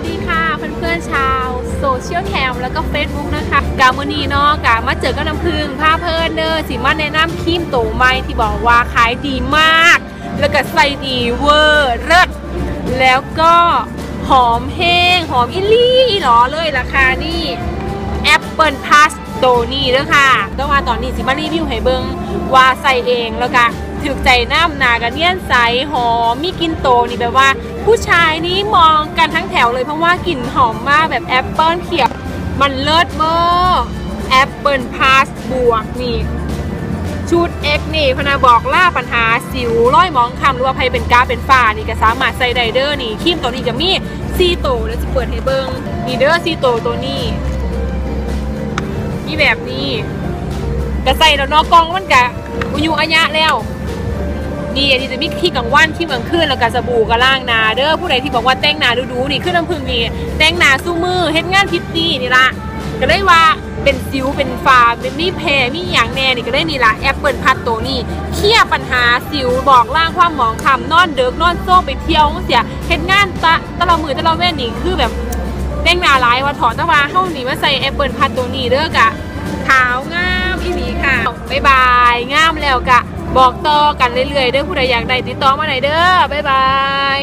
วัสดีค่ะเพื่อนๆชาวโซเชียลแคมแล้วก็ Facebook นะคะกามือนีเนาะกามาเจอกับน้ำพึ่งผ้าเพิ่นเด้อสิมาแนะนำครีมโตไม้ที่บอกว่าขายดีมาก แล้วก็ใส่ดีเวอร์เลิศแล้วก็หอมแห้งหอมอิลี่หลอเลยราคานี่แอปเปิลพาสโตนี่เด้อค่ะก็ว่าตอนนี้สิมารีวิวให้เบิงว่าใส่เองแล้วก็ ถึกใจน้ำหนากันเนียนใสหอมมีกลินโตนี่แบบว่า ผู้ชายนี่มองกันทั้งแถวเลยเพราะว่ากลิ่นหอมมากแบบแอปเปิลเขียวมันเลิศเวอร์แอปเปิลพาสบวกนี่ชุด X นี่พนาบอกล่าปัญหาสิวร้อยมองคำหรือว่าภัยเป็นกาเป็นฝ้านี่ก็สามารถใส่ไดเดอร์นี่ครีมตัวนี้ก็มีซีโตแล้วจะเปิดให้เบิงนี่เด้อซีโตตัวนี้มีแบบนี้ก็ใส่แล้วเนอกกองมันกะอุยุอัญะแล้ว นี่อันนี้จะมีที่กลางวันที่กลางคืนแล้วก็สบู่ก็ล่างหนาเด้อผู้ใดที่บอกว่าแต่งหนาดูๆนี่ขึ้นน้ำผึ้งนี่แต่งหนาสู้มือเฮ็ดงานพิตตี้นี่ละก็ได้ว่าเป็นซิวเป็นฟาเป็นมีแพรมีอย่างแน่นี่ก็ได้นี่ละแอปเปิลพัดโตวนี่เคลียร์ปัญหาสิวบอกล่างความหมองคำนอนเดิกนอนโซ่ไปเที่ยวเสียเฮ็ดงานตะตะละมือตะละเว้นนี่คือแบบแต่งหนาหลายว่าถอดตะวาเฮานี่มาใส่แอปเปิลพัดตัวนี้เด้อกะขาวงามอีหลีค่ะบ๊ายบายงามแล้วกะ บอกต่อกันเรื่อยๆเด้อผู้ใดอยากได้ติดต่อมาไหนเด้อบ๊ายบาย